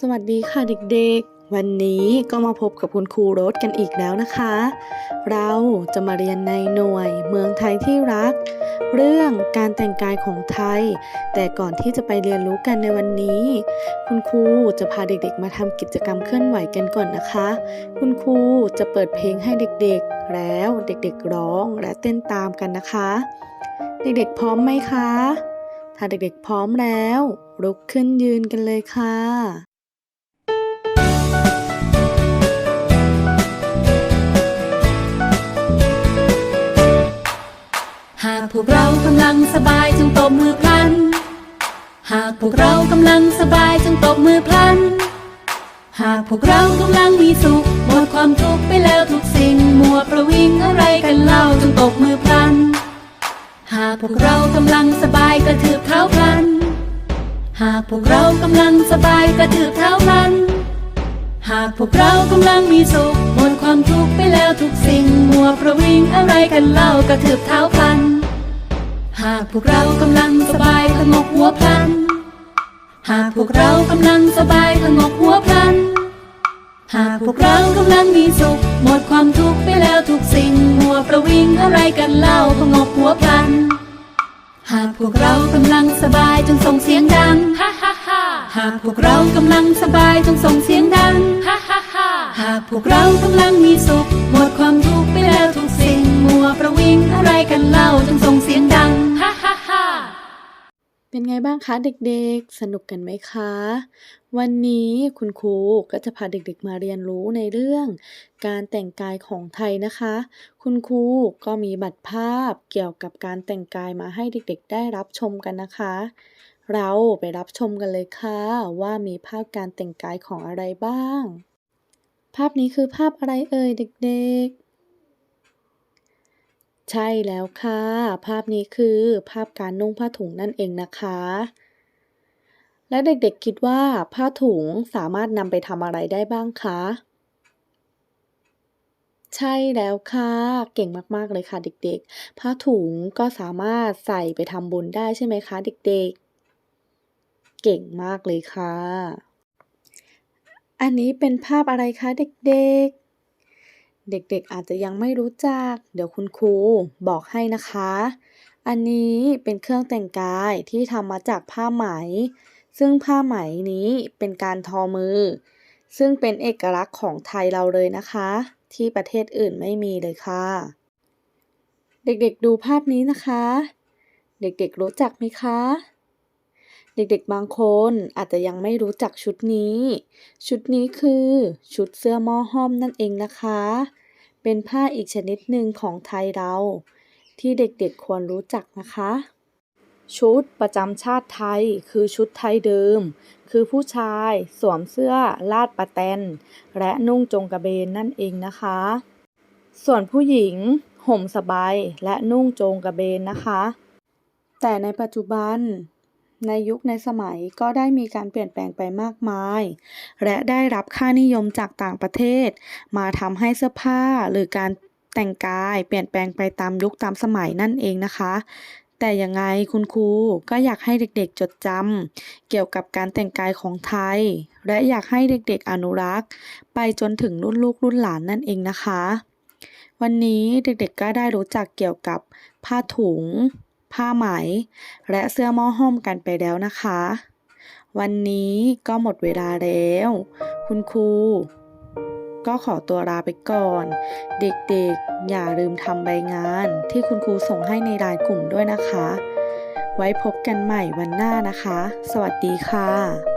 สวัสดีค่ะเด็กๆ วันนี้ก็มาพบกับคุณครูโรสกันอีกแล้วนะคะ เราจะมาเรียนในหน่วยเมืองไทยที่รัก เรื่องการแต่งกายของไทย แต่ก่อนที่จะไปเรียนรู้กันในวันนี้ คุณครูจะพาเด็กๆ มาทำกิจกรรมเคลื่อนไหวกันก่อนนะคะ คุณครูจะเปิดเพลงให้เด็กๆ แล้วเด็กๆร้องและเต้นตามกันนะคะ เด็กๆพร้อมไหมคะ ถ้าเด็กๆพร้อมแล้วลุกขึ้นยืนกันเลยค่ะ วกเรากำลังสบายจงตบมือพลัน หากพวกเรากำลังสบายจงตบมือพลัน หากพวกเรากำลังมีสุขหมดความทุกข์ไปแล้วทุกสิ่งมัวประวิงอะไรกันเล่าจงตบมือพลัน หากพวกเรากำลังสบายกระถือเท้าพลัน หากพวกเรากำลังสบายกระถือเท้าพลันหากพวกเรากำลังมีสุขหมดความทุกข์ไปแล้วทุกสิ่ง มัวประวิงอะไรกันเล่ากระถือเท้าพลัน หากพวกเรากำลังสบายพงกหัวพลัน หากพวกเรากำลังสบายพงกหัวพลัน หากพวกเรากำลังมีสุข หมดความทุกข์ไปแล้วทุกสิ่งมัวประวิงอะไรกันเล่าพงกหัวพลัน หากพวกเรากำลังสบายจงส่งเสียงดังฮ่าฮ่าฮ่าหากพวกเรากำลังสบายจงส่งเสียงดังฮ่าฮ่าฮ่าหากพวกเรากำลังมีสุข หมดความ เป็นไงบ้างคะเด็กๆ สนุกกันไหมคะ วันนี้คุณครูก็จะพาเด็กๆมาเรียนรู้ในเรื่อง การแต่งกายของไทยนะคะ คุณครูก็มีบัตรภาพเกี่ยวกับการแต่งกายมาให้เด็กๆ ได้รับชมกันนะคะ เราไปรับชมกันเลยค่ะ ว่ามีภาพการแต่งกายของอะไรบ้าง ภาพนี้คือภาพอะไรเอ่ยเด็กๆ ใช่แล้วค่ะ ภาพนี้คือภาพการนุ่งผ้าถุงนั่นเองนะคะ และเด็กๆคิดว่าผ้าถุงสามารถนำไปทำอะไรได้บ้างคะใช่แล้วค่ะ เก่งมากๆเลยค่ะเด็กๆ ผ้าถุงก็สามารถใส่ไปทำบุญได้ใช่ไหมคะเด็กๆ เก่งมากเลยค่ะ อันนี้เป็นภาพอะไรคะเด็กๆ เด็กๆอาจจะยังไม่รู้จัก เดี๋ยวคุณครูบอกให้นะคะ อันนี้เป็นเครื่องแต่งกายที่ทำมาจากผ้าไหม ซึ่งผ้าไหมนี้เป็นการทอมือ ซึ่งเป็นเอกลักษณ์ของไทยเราเลยนะคะ ที่ประเทศอื่นไม่มีเลยค่ะ เด็กๆดูภาพนี้นะคะ เด็กๆรู้จักไหมคะ เด็กๆบางคนอาจจะยังไม่รู้จักชุดนี้ ชุดนี้คือชุดเสื้อหม้อห้อมนั่นเองนะคะ เป็นผ้าอีกชนิดหนึ่งของไทยเรา ที่เด็กๆควรรู้จักนะคะ ชุดประจำชาติไทยคือชุดไทยเดิม คือผู้ชายสวมเสื้อลาดปะแตน และนุ่งจงกระเบนนั่นเองนะคะ ส่วนผู้หญิงห่มสบายและนุ่งโจงกระเบนนะคะ แต่ในปัจจุบัน ในยุคในสมัยก็ได้มีการเปลี่ยนแปลงไปมากมาย และได้รับค่านิยมจากต่างประเทศ มาทำให้เสื้อผ้าหรือการแต่งกายเปลี่ยนแปลงไปตามยุคตามสมัยนั่นเองนะคะ แต่ยังไงคุณครูก็อยากให้เด็กๆจดจำเกี่ยวกับการแต่งกายของไทย และอยากให้เด็กๆอนุรักษ์ ไปจนถึงรุ่นลูกรุ่นหลานนั่นเองนะคะ วันนี้เด็กๆก็ได้รู้จักเกี่ยวกับผ้าถุง ผ้าไหม และเสื้อหม้อห้อมกันไปแล้วนะคะ วันนี้ก็หมดเวลาแล้ว คุณครูก็ขอตัวลาไปก่อน เด็กๆ อย่าลืมทำใบงานที่คุณครูส่งให้ในไลน์กลุ่มด้วยนะคะ ไว้พบกันใหม่วันหน้านะคะ สวัสดีค่ะ